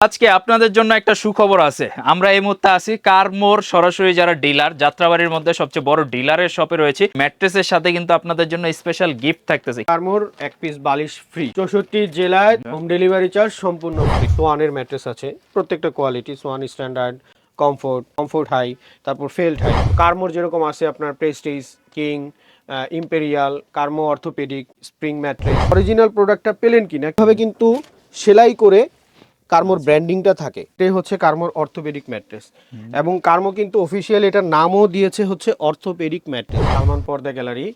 আজকে আপনাদের জন্য একটা সুখবর আছে। আমরা এই মুহূর্তে আছি কারমোর সরাসরি যারা ডিলার যাত্রাবাড়ির মধ্যে সবচেয়ে বড় ডিলারের শপে রয়েছে। ম্যাট্রেসের সাথে কিন্তু আপনাদের জন্য স্পেশাল গিফট থাকতেছে। আর্মোর এক পিস বালিশ ফ্রি চৌষট্টি জেলায় হোম ডেলিভারি চার্জ সম্পূর্ণ ফ্রি সোয়ানের ম্যাট্রেস আছে। প্রত্যেকটা quality Swan standard comfort comfort high তারপর ফেল্ট হাই কার্মোর যেরকম আছে আপনার prestige king imperial Karmo orthopaedic spring mattress original প্রোডাক্টটা পেলেন কিনা এভাবে কিন্তু সেলাই করে কার্মোর ব্র্যান্ডিংটা থাকে। এটাই হচ্ছে কার্মোর অর্থোপেডিক ম্যাট্রেস। এবং কার্মো কিন্তু অফিসিয়াল এটার নামও দিয়েছে হচ্ছে অর্থোপেডিক ম্যাট্রেস। সালমান পর্দা গ্যালারি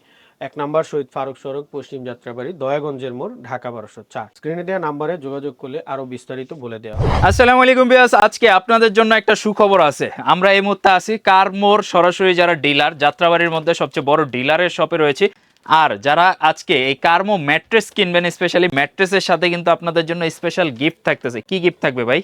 এক নাম্বার শহীদ ফারুক সড়ক পশ্চিম যাত্রাবাড়ি দয়াগঞ্জের মোড় ঢাকা বারোশো চার। স্ক্রিনে দেওয়া নাম্বারে যোগাযোগ করলে আরও বিস্তারিত বলে দেওয়া আসসালামু আলাইকুম বিয়াস আজকে আপনাদের জন্য একটা সুখবর আছে। আমরা এই মুহূর্তে আছি কারমোর সরাসরি যারা ডিলার যাত্রাবাড়ির মধ্যে সবচেয়ে বড় ডিলারের শপে রয়েছে। আর যারা আজকে এই কার্মো ম্যাট্রেস কিনবেন স্পেশালি ম্যাট্রেসের সাথে কিন্তু আপনাদের জন্য স্পেশাল গিফট থাকতেছে। কি গিফট থাকবে ভাই?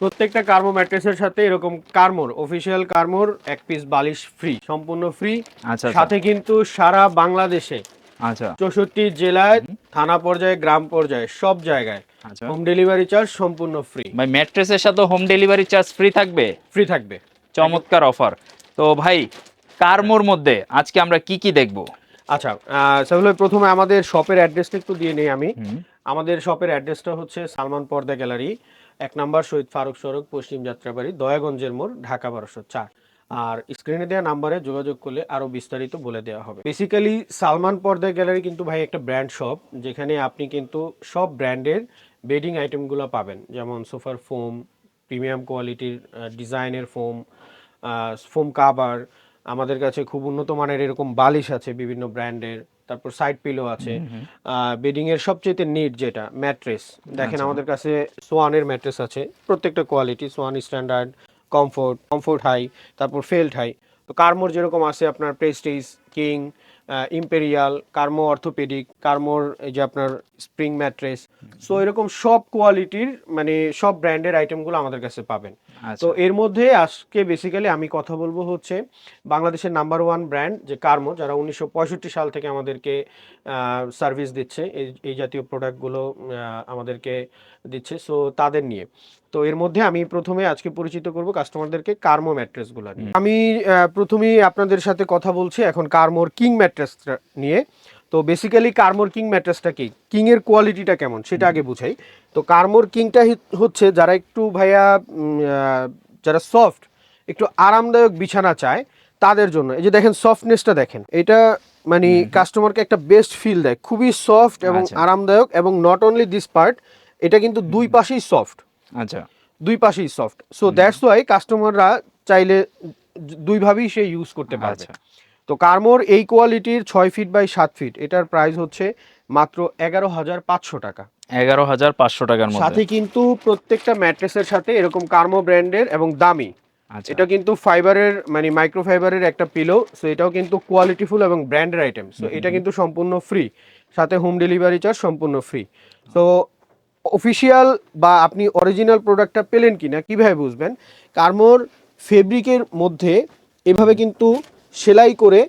প্রত্যেকটা কার্মো ম্যাট্রেসের সাথে এরকম কার্মোর অফিসিয়াল কার্মোর এক পিস বালিশ ফ্রি সম্পূর্ণ ফ্রি আচ্ছা আচ্ছা, সাথে কিন্তু সারা বাংলাদেশে আচ্ছা। চৌষট্টি জেলায় থানা পর্যায়ে গ্রাম পর্যায়ে সব জায়গায় আচ্ছা। হোম ডেলিভারি চার্জ সম্পূর্ণ ফ্রি ভাই ম্যাট্রেসের সাথে হোম ডেলিভারি চার্জ ফ্রি থাকবে? ফ্রি থাকবে। চমৎকার অফার তো ভাই কারমোর মধ্যে আজকে আমরা কি কি দেখব? আচ্ছা সাইফুল প্রথমে আমাদের শপের অ্যাড্রেসটা একটু দিয়ে নিই আমি। আমাদের শপের অ্যাড্রেসটা হচ্ছে সালমান পর্দা গ্যালারি এক নম্বর শহীদ ফারুক সড়ক পশ্চিম যাত্রাবাড়ি দয়াগঞ্জের মোড় ঢাকা বারোশো চার। আর স্ক্রিনে দেওয়া নাম্বারে যোগাযোগ করলে আরও বিস্তারিত বলে দেওয়া হবে। বেসিক্যালি সালমান পর্দা গ্যালারি কিন্তু ভাই একটা ব্র্যান্ড শপ যেখানে আপনি কিন্তু সব ব্র্যান্ডের বেডিং আইটেমগুলো পাবেন। যেমন সোফার ফোম প্রিমিয়াম কোয়ালিটির ডিজাইনের ফোম ফোম কাভার আমাদের কাছে খুব উন্নত মানের এরকম বালিশ আছে বিভিন্ন ব্র্যান্ডের তারপর সাইড পিলো আছে। বেডিং এর সবচেয়ে নিট যেটা ম্যাট্রেস দেখেন আমাদের কাছে সোয়ানের ম্যাট্রেস আছে প্রত্যেকটা quality Swan standard comfort comfort high তারপর ফেল্ট হাই তো কার্মোর যেরকম আছে আপনার prestige king imperial Karmo orthopaedic কার্মোর এই যে আপনার স্প্রিং ম্যাট্রেস সো এরকম সব কোয়ালিটির মানে সব ব্র্যান্ডের আইটেমগুলো আমাদের কাছে পাবেন। আচ্ছা তো এর মধ্যে আজকে বেসিক্যালি আমি কথা বলব হচ্ছে বাংলাদেশের নাম্বার ওয়ান ব্র্যান্ড যে কার্মো যারা উনিশশো পঁয়ষট্টি সাল থেকে আমাদেরকে সার্ভিস দিচ্ছে এই জাতীয় প্রোডাক্টগুলো আমাদেরকে দিচ্ছে সো তাদের নিয়ে। তো এর মধ্যে আমি প্রথমে আজকে পরিচিত করব কাস্টমারদেরকে কার্মো ম্যাট্রেসগুলো নিয়ে। আমি প্রথমেই আপনাদের সাথে কথা বলছি এখন কার্মোর কিং ম্যাট্রেস নিয়ে। তো বেসিক্যালি কার্মোর কিং ম্যাট্রেসটা কি? কিং এর কোয়ালিটিটা কেমন? সেটা আগে বুঝাই। তো কার্মোর কিংটা হচ্ছে যারা একটু ভাইয়া যারা সফট একটু আরামদায়ক বিছানা চায় তাদের জন্য। এই যে দেখেন সফটনেসটা দেখেন। এটা মানে কাস্টমারকে একটা বেস্ট ফিল দেয়। খুবই সফট এবং আচ্ছা। আরামদায়ক এবং নট অনলি দিস পার্ট এটা কিন্তু দুই পাশেই সফট আচ্ছা। দুই পাশেই সফট সো দ্যাটস ওয়াই কাস্টমাররা চাইলে দুইভাবেই সে ইউজ করতে পারবে। আচ্ছা। তো কার্মোর এই কোয়ালিটির ছয় ফিট বাই সাত ফিট। এটার প্রাইস হচ্ছে মাত্র এগারো হাজার পাঁচশো টাকা। এগারো হাজার পাঁচশো টাকার সাথে কিন্তু প্রত্যেকটা ম্যাট্রেসের সাথে এরকম কার্মো ব্র্যান্ডের এবং দামি। আচ্ছা। এটা কিন্তু ফাইবারের মানে মাইক্রো ফাইবারের একটা পিলো সো এটাও কিন্তু কোয়ালিটিফুল এবং ব্র্যান্ডের আইটেম সো এটা কিন্তু সম্পূর্ণ ফ্রি সাথে হোম ডেলিভারি চার্জ সম্পূর্ণ ফ্রি তো অফিসিয়াল বা আপনি অরিজিনাল প্রোডাক্টটা পেলেন কিনা কীভাবে বুঝবেন? কার্মোর ফেব্রিকের মধ্যে এভাবে কিন্তু সেলাই করে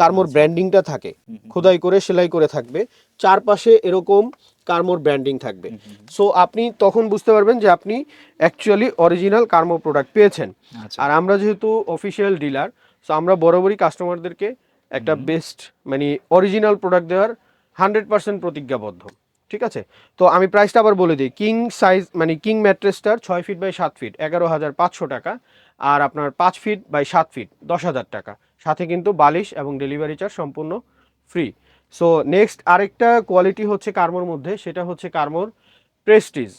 কার্মোর ব্র্যান্ডিংটা থাকে। খোদাই করে সেলাই করে থাকবে। চারপাশে এরকম কার্মোর ব্র্যান্ডিং থাকবে। সো আপনি তখন বুঝতে পারবেন যে আপনি অ্যাকচুয়ালি অরিজিনাল কার্মো প্রোডাক্ট পেয়েছেন। আচ্ছা। আর আমরা যেহেতু অফিসিয়াল ডিলার সো আমরা বরাবরই কাস্টমারদেরকে একটা বেস্ট মানে অরিজিনাল প্রোডাক্ট দেওয়ার হান্ড্রেড পার্সেন্ট প্রতিজ্ঞাবদ্ধ। ঠিক আছে? তো আমি প্রাইসটা আবার বলে দিই। কিং সাইজ মানে কিং ম্যাট্রেসটার ছয় ফিট বাই সাত ফিট এগারো হাজার পাঁচশো টাকা আর আপনার পাঁচ ফিট বাই সাত ফিট দশ হাজার টাকা। সাথে কিন্তু বালিশ এবং ডেলিভারি চার্জ সম্পূর্ণ ফ্রি সো নেক্সট আরেকটা কোয়ালিটি হচ্ছে কার্মোর মধ্যে, সেটা হচ্ছে কার্মোর প্রেস্টিজ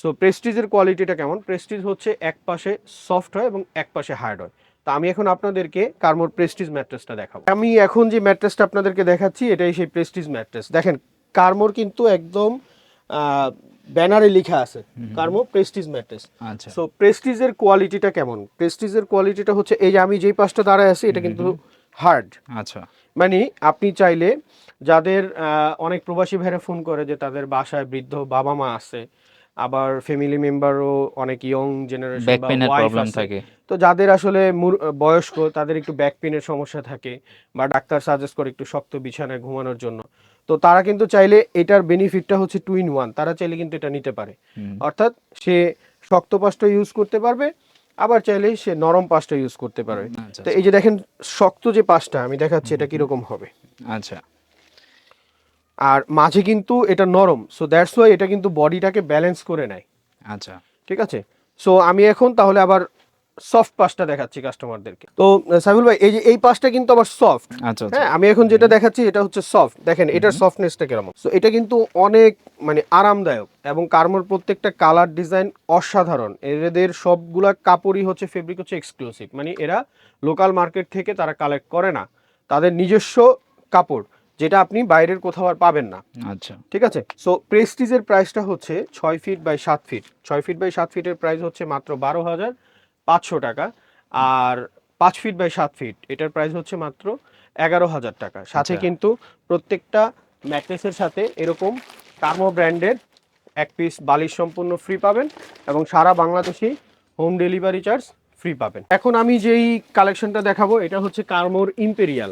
সো প্রেস্টিজের কোয়ালিটিটা কেমন? প্রেস্টিজ হচ্ছে এক পাশে সফট হয় এবং এক পাশে হার্ড হয়। তো আমি এখন আপনাদেরকে কার্মোর প্রেস্টিজ ম্যাট্রেসটা দেখাবো। আমি এখন যে ম্যাট্রেসটা আপনাদেরকে দেখাচ্ছি, এটাই সেই প্রেস্টিজ ম্যাট্রেস দেখেন, কার্মোর কিন্তু একদম ব্যানারে লেখা আছে। Karmo prestige mattress. আচ্ছা। সো প্রেস্টিজের কোয়ালিটিটা কেমন? প্রেস্টিজের কোয়ালিটিটা হচ্ছে এই যে আমি যেই পাশটা দাঁড়ায় আছি এটা কিন্তু হার্ড আচ্ছা। মানে আপনি চাইলে যাদের অনেক প্রবাসী ভাইরা ফোন করে যে তাদের বাসায় বৃদ্ধ বাবা মা আছে আবার ফ্যামিলি মেম্বারও অনেক ইয়ং জেনারেশন ব্যাক পেনের প্রবলেম থাকে। তো যাদের আসলে বয়স্ক তাদের একটু ব্যাক পেনের সমস্যা থাকে বা ডাক্তার সাজেস্ট করে একটু শক্ত বিছানায় ঘুমানোর জন্য। তো তারা কিন্তু চাইলে এটার বেনিফিটটা হচ্ছে টু ইন ওয়ান তারা চাইলে কিন্তু এটা নিতে পারে। অর্থাৎ সে শক্ত পাশটা ইউজ করতে পারবে আবার চাইলে সে নরম পাশটা ইউজ করতে পারবে। আচ্ছা তো এই যে দেখেন শক্ত যে পাশটা আমি দেখাচ্ছি এটা কীরকম হবে। আচ্ছা। আর মাঝে কিন্তু এটা নরম সো দ্যাটস ওয়াই এটা কিন্তু বডিটাকে ব্যালেন্স করে নেয়। আচ্ছা। ঠিক আছে? সো আমি এখন তাহলে আবার সফট পাশটা দেখাচ্ছি কাস্টমারদেরকে তো সাইফুল ভাই এই যে এই পাশটা কিন্তু আবার সফট আচ্ছা আচ্ছা। হ্যাঁ আমি এখন যেটা দেখাচ্ছি এটা হচ্ছে সফট দেখেন এটার সফটনেসটা কেমন সো এটা কিন্তু অনেক মানে আরামদায়ক এবং কার্মোর প্রত্যেকটা কালার ডিজাইন অসাধারণ। এদের সবগুলা কাপড়ই হচ্ছে ফেব্রিক হচ্ছে এক্সক্লুসিভ মানে এরা লোকাল মার্কেট থেকে তারা কালেক্ট করে না। তাদের নিজস্ব কাপড় যেটা আপনি বাইরের কোথাও আর পাবেন না। আচ্ছা। ঠিক আছে? সো প্রেস্টিজের প্রাইসটা হচ্ছে ছয় ফিট বাই সাত ফিট ছয় ফিট বাই সাত ফিটের প্রাইস হচ্ছে মাত্র বারো হাজার পাঁচশো টাকা আর পাঁচ ফিট বাই সাত ফিট এটার প্রাইস হচ্ছে মাত্র এগারো হাজার টাকা সাথে আচ্ছা। কিন্তু প্রত্যেকটা ম্যাট্রেসের সাথে এরকম কার্মো ব্র্যান্ডের এক পিস বালিশ সম্পূর্ণ ফ্রি পাবেন এবং সারা Bangladeshi home delivery charge free পাবেন এখন আমি যেই কালেকশনটা দেখাবো এটা হচ্ছে কার্মোর ইম্পেরিয়াল।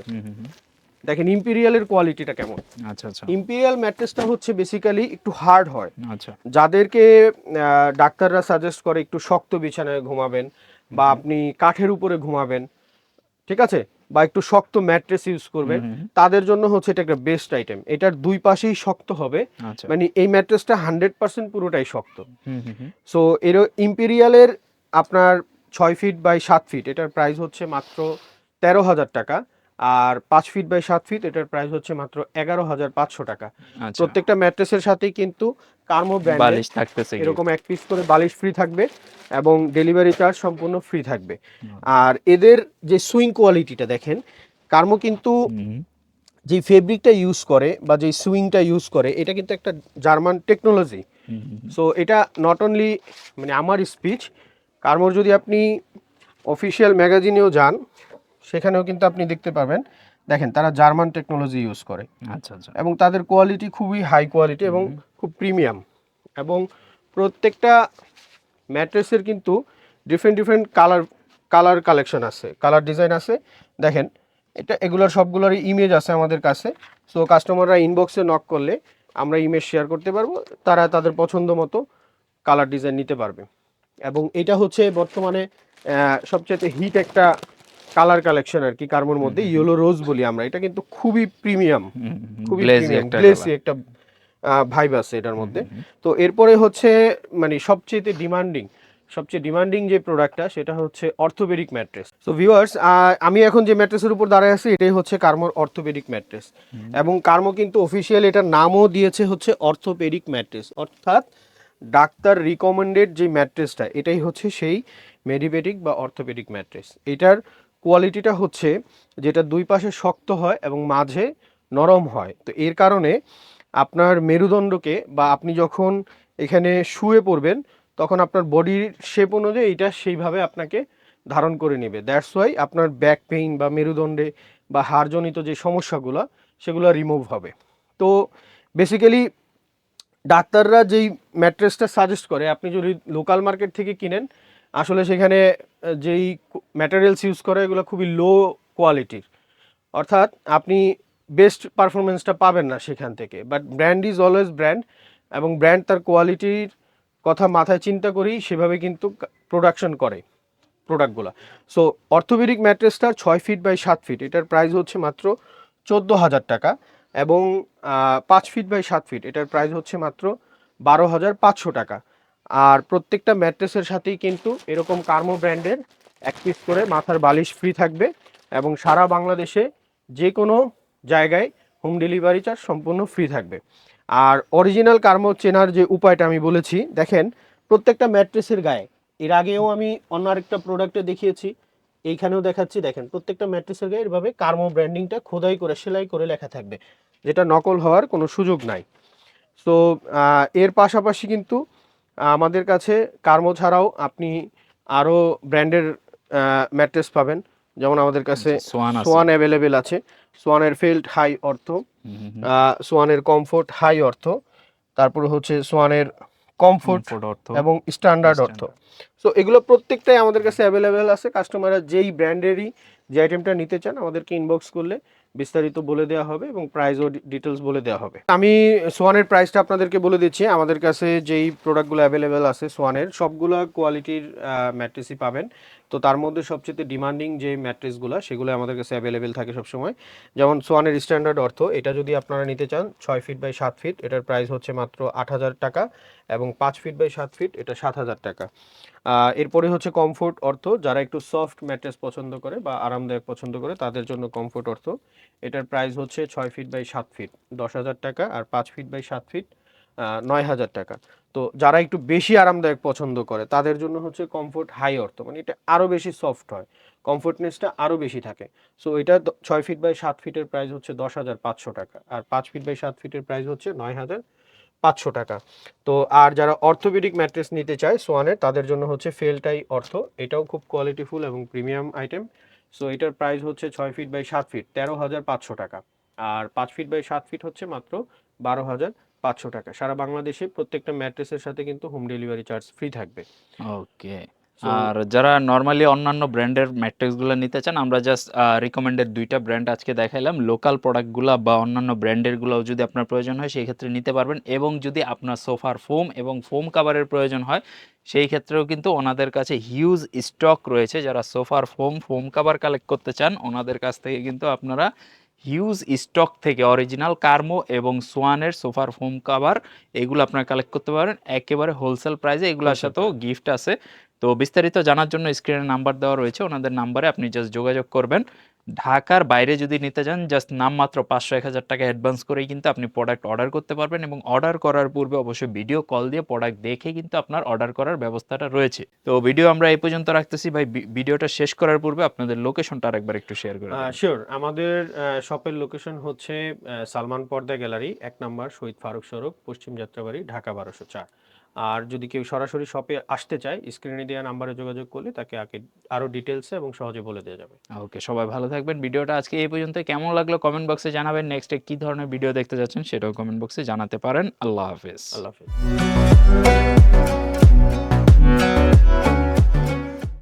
দেখেন ইম্পেরিয়ালের কোয়ালিটিটা কেমন? আচ্ছা আচ্ছা। ইম্পেরিয়াল ম্যাট্রেসটা হচ্ছে বেসিক্যালি একটু হার্ড হয়। আচ্ছা। যাদেরকে ডাক্তাররা সাজেস্ট করে একটু শক্ত বিছানায় ঘুমাবেন বা আপনি কাঠের উপরে ঘুমাবেন ঠিক আছে? বা একটু শক্ত ম্যাট্রেস ইউজ করবেন। তাদের জন্য হচ্ছে এটা একটা বেস্ট আইটেম এটার দুই পাশেই শক্ত হবে। আচ্ছা। মানে এই ম্যাট্রেসটা হান্ড্রেড পার্সেন্ট পুরোটাই শক্ত। হুম হুম হুম। সো এর ইম্পেরিয়ালের আপনার ছয় ফিট বাই সাত ফিট এটার প্রাইস হচ্ছে মাত্র তেরো হাজার টাকা। আর পাঁচ ফিট বাই সাত ফিট এটার প্রাইস হচ্ছে মাত্র এগারো হাজার পাঁচশো টাকা। আচ্ছা। প্রত্যেকটা ম্যাট্রেসের সাথেই কিন্তু কার্মো বালিশ থাকতেছে এরকম এক পিস করে বালিশ ফ্রি থাকবে এবং ডেলিভারি চার্জ সম্পূর্ণ ফ্রি থাকবে। আর এদের যে সুইং কোয়ালিটিটা দেখেন কার্মো কিন্তু। যে ফেব্রিকটা ইউজ করে বা যে সুইংটা ইউজ করে এটা কিন্তু একটা জার্মান টেকনোলজি। সো এটা নট অনলি মানে আমার স্পিচ কার্মোর যদি আপনি অফিসিয়াল ম্যাগাজিনেও যান সেখানেও কিন্তু আপনি দেখতে পাবেন দেখেন তারা জার্মান টেকনোলজি ইউজ করে। আচ্ছা আচ্ছা। এবং তাদের কোয়ালিটি খুবই হাই কোয়ালিটি এবং খুব প্রিমিয়াম এবং প্রত্যেকটা ম্যাট্রেসের কিন্তু different different colour colour collection আছে কালার ডিজাইন আছে। দেখেন এটা এগুলোর সবগুলোরই ইমেজ আছে আমাদের কাছে। সো কাস্টমাররা ইনবক্সে নক করলে আমরা ইমেজ শেয়ার করতে পারব তারা তাদের পছন্দ মতো কালার ডিজাইন নিতে পারবে। এবং এটা হচ্ছে বর্তমানে সবচেয়ে হিট একটা কালার কালেকশন আর কি কার্মোর মধ্যে ইয়েলো রোজ বলি আমরা। এটা কিন্তু খুবই প্রিমিয়াম। খুবই গ্লেসি একটা ভাইব আছে এটার মধ্যে। তো এরপরে হচ্ছে মানে সবচেয়ে ডিমান্ডিং সবচেয়ে ডিমান্ডিং যে প্রোডাক্টটা সেটা হচ্ছে অর্থোপেডিক ম্যাট্রেস তো ভিউয়ার্স আমি এখন যে ম্যাট্রেসের উপর দাঁড়ায় আছি এটাই হচ্ছে কার্মোর অর্থোপেডিক ম্যাট্রেস এবং কার্মো কিন্তু অফিসিয়াল এটার নামও দিয়েছে হচ্ছে অর্থোপেডিক ম্যাট্রেস অর্থাৎ ডাক্তার রিকমেন্ডেড যে ম্যাট্রেসটা এটাই হচ্ছে সেই মেডিপেডিক বা অর্থোপেডিক ম্যাট্রেস এটার কোয়ালিটিটা হচ্ছে যেটা দুই পাশে শক্ত হয় এবং মাঝে নরম হয়। তো এর কারণে আপনার মেরুদণ্ডকে বা আপনি যখন এখানে শুয়ে পড়বেন, তখন আপনার বডির শেপ অনুযায়ী এটা সেইভাবে আপনাকে ধারণ করে নেবে। দ্যাটস ওয়াই আপনার ব্যাক পেইন বা মেরুদণ্ডে বা হাড়জনিত যে সমস্যাগুলো, সেগুলো রিমুভ হবে। তো বেসিক্যালি ডাক্তাররা যেই ম্যাট্রেসটা সাজেস্ট করে, আপনি যদি লোকাল মার্কেট থেকে কিনেন আসলে সেখানে যেই ম্যাটেরিয়ালস ইউজ করে, এগুলো খুবই লো কোয়ালিটির অর্থাৎ আপনি বেস্ট পারফরমেন্সটা পাবেন না সেখান থেকে। But brand is always brand এবং ব্র্যান্ড তার কোয়ালিটির কথা মাথায় চিন্তা করেই সেভাবে কিন্তু প্রোডাকশন করে প্রোডাক্টগুলো সো অর্থোপেডিক ম্যাট্রেসটা ছয় ফিট বাই সাত ফিট এটার প্রাইস হচ্ছে মাত্র চোদ্দ হাজার টাকা, এবং পাঁচ ফিট বাই সাত ফিট এটার প্রাইস হচ্ছে মাত্র বারো হাজার পাঁচশো টাকা। আর প্রত্যেকটা ম্যাট্রেসের সাথেই কিন্তু এরকম কার্মো ব্র্যান্ডের এক পিস করে মাথার বালিশ ফ্রি থাকবে এবং সারা বাংলাদেশে যে কোনো জায়গায় হোম ডেলিভারি চার্জ সম্পূর্ণ ফ্রি থাকবে। আর অরিজিনাল কার্মো চেনার যে উপায়টা আমি বলেছি, দেখেন প্রত্যেকটা ম্যাট্রেসের গায়ে, এর আগেও আমি অন্য আরেকটা প্রোডাক্টে দেখিয়েছি, এইখানেও দেখাচ্ছি, দেখেন প্রত্যেকটা ম্যাট্রেসের গায়ে এভাবে কার্মো ব্র্যান্ডিংটা খোদাই করে, সেলাই করে লেখা থাকবে, যেটা নকল হওয়ার কোনো সুযোগ নাই। তো এর পাশাপাশি কিন্তু আমাদের কাছে কার্মো ছাড়াও আপনি আরও ব্র্যান্ডের ম্যাট্রেস পাবেন। যেমন আমাদের কাছে সোয়ান অ্যাভেলেবেল আছে। সোয়ানের ফিল্ড হাই অর্থ সোয়ানের কমফোর্ট হাই অর্থ তারপরে হচ্ছে সোয়ানের কমফোর্ট অর্থ এবং স্ট্যান্ডার্ড অর্থ সো এগুলো প্রত্যেকটাই আমাদের কাছে অ্যাভেলেবেল আছে। কাস্টমাররা যেই ব্র্যান্ডেরই যে আইটেমটা নিতে চান আমাদেরকে ইনবক্স করলে বিস্তারিত বলে দেওয়া হবে এবং প্রাইসও ডিটেলস বলে দেওয়া হবে। আমি সোয়ানের প্রাইসটা আপনাদেরকে বলে দিচ্ছি। আমাদের কাছে যেই প্রোডাক্টগুলো অ্যাভেলেবেল আছে সোয়ানের, সবগুলো কোয়ালিটির ম্যাট্রেসই পাবেন। তো তার মধ্যে সবচেয়ে ডিমান্ডিং যে ম্যাট্রেসগুলো সেগুলো আমাদের কাছে অ্যাভেলেবেল থাকে সবসময়। যেমন সোয়ানের স্ট্যান্ডার্ড অর্থ এটা যদি আপনারা নিতে চান, ছয় ফিট বাই সাত ফিট এটার প্রাইস হচ্ছে মাত্র আট হাজার টাকা এবং পাঁচ ফিট বাই সাত ফিট এটা সাত হাজার টাকা। এরপরে হচ্ছে কমফোর্ট অর্থ। যারা একটু সফট ম্যাট্রেস পছন্দ করে বা আরামদায়ক পছন্দ করে, তাদের জন্য কমফোর্ট অর্থ। এটার প্রাইস হচ্ছে ছয় ফিট বাই সাত ফিট দশ হাজার টাকা আর পাঁচ ফিট বাই সাত ফিট নয় হাজার টাকা। তো যারা একটু বেশি আরামদায়ক পছন্দ করে, তাদের জন্য হচ্ছে কমফোর্ট হাই অর্থ মানে এটা আরও বেশি সফট হয়। কমফোর্টনেসটা আরও বেশি থাকে। সো এটা ছয় ফিট বাই সাত ফিটের প্রাইস হচ্ছে দশ হাজার পাঁচশো টাকা আর পাঁচ ফিট বাই সাত ফিটের প্রাইস হচ্ছে নয় হাজার পাঁচশো টাকা। তো আর যারা অর্থোপেডিক ম্যাট্রেস নিতে চায় সোয়ানের, তাদের জন্য হচ্ছে ফেলটাই অর্থ। এটাও খুব কোয়ালিটিফুল এবং প্রিমিয়াম আইটেম সো এটার প্রাইস হচ্ছে ছয় ফিট বাই সাত ফিট তেরো হাজার পাঁচশো টাকা। আর পাঁচ ফিট বাই সাত ফিট হচ্ছে মাত্র বারো হাজার পাঁচশো টাকা। সারা বাংলাদেশে প্রত্যেকটা ম্যাট্রেসের সাথে কিন্তু হোম ডেলিভারি চার্জ ফ্রি থাকবে। ওকে আর যারা নর্মালি অন্যান্য ব্র্যান্ডের ম্যাট্রিক্সগুলো নিতে চান আমরা জাস্ট রিকমেন্ডেড দুইটা ব্র্যান্ড আজকে দেখাইলাম। লোকাল প্রোডাক্টগুলো বা অন্যান্য ব্র্যান্ডেরগুলোও যদি আপনার প্রয়োজন হয় সেই ক্ষেত্রে নিতে পারবেন। এবং যদি আপনার সোফার ফোম এবং ফোম কাভারের প্রয়োজন হয় সেই ক্ষেত্রেও কিন্তু ওনাদের কাছে হিউজ স্টক রয়েছে। যারা সোফার ফোম ফোম কাভার কালেক্ট করতে চান ওনাদের কাছ থেকে কিন্তু আপনারা হিউজ স্টক থেকে অরিজিনাল কার্মো এবং সোয়ানের সোফার ফোম কাভার এগুলো আপনারা কালেক্ট করতে পারেন একেবারে হোলসেল প্রাইসে এগুলোর সাথেও গিফট আছে। তো বিস্তারিত জানার জন্য স্ক্রিনে নাম্বার দেওয়া রয়েছে ওনাদের নাম্বারে আপনি জাস্ট যোগাযোগ করবেন। ঢাকার বাইরে যদি নিতে যান জাস্ট নামমাত্র পাঁচশো এক হাজার টাকা অ্যাডভান্স করেই কিন্তু আপনি প্রোডাক্ট অর্ডার করতে পারবেন এবং অর্ডার করার পূর্বে অবশ্যই ভিডিও কল দিয়ে প্রোডাক্ট দেখে কিন্তু আপনার অর্ডার করার ব্যবস্থাটা রয়েছে। তো ভিডিও আমরা এই পর্যন্ত রাখতেছি। ভাই ভিডিওটা শেষ করার পূর্বে আপনাদের লোকেশনটা আরেকবার একটু শেয়ার করে শিওর আমাদের শপের লোকেশন হচ্ছে সালমান পর্দা গ্যালারি এক নম্বর শহীদ ফারুক সড়ক পশ্চিম যাত্রাবাড়ি ঢাকা বারোশো চার। আর যদি কেউ সরাসরি শপে আসতে চায় স্ক্রিনে দেওয়া নাম্বারে যোগাযোগ করলে তাকে আগে আরও ডিটেলসে এবং সহজে বলে দেওয়া যাবে। ওকে সবাই ভালো থাকবেন। ভিডিওটা আজকে এই পর্যন্ত। কেমন লাগল কমেন্ট বক্সে জানাবেন। নেক্সটে কি ধরনের ভিডিও দেখতে যাচ্ছেন সেটাও কমেন্ট বক্সে জানাতে পারেন। আল্লাহ হাফিজ। আল্লাহ হাফিজ।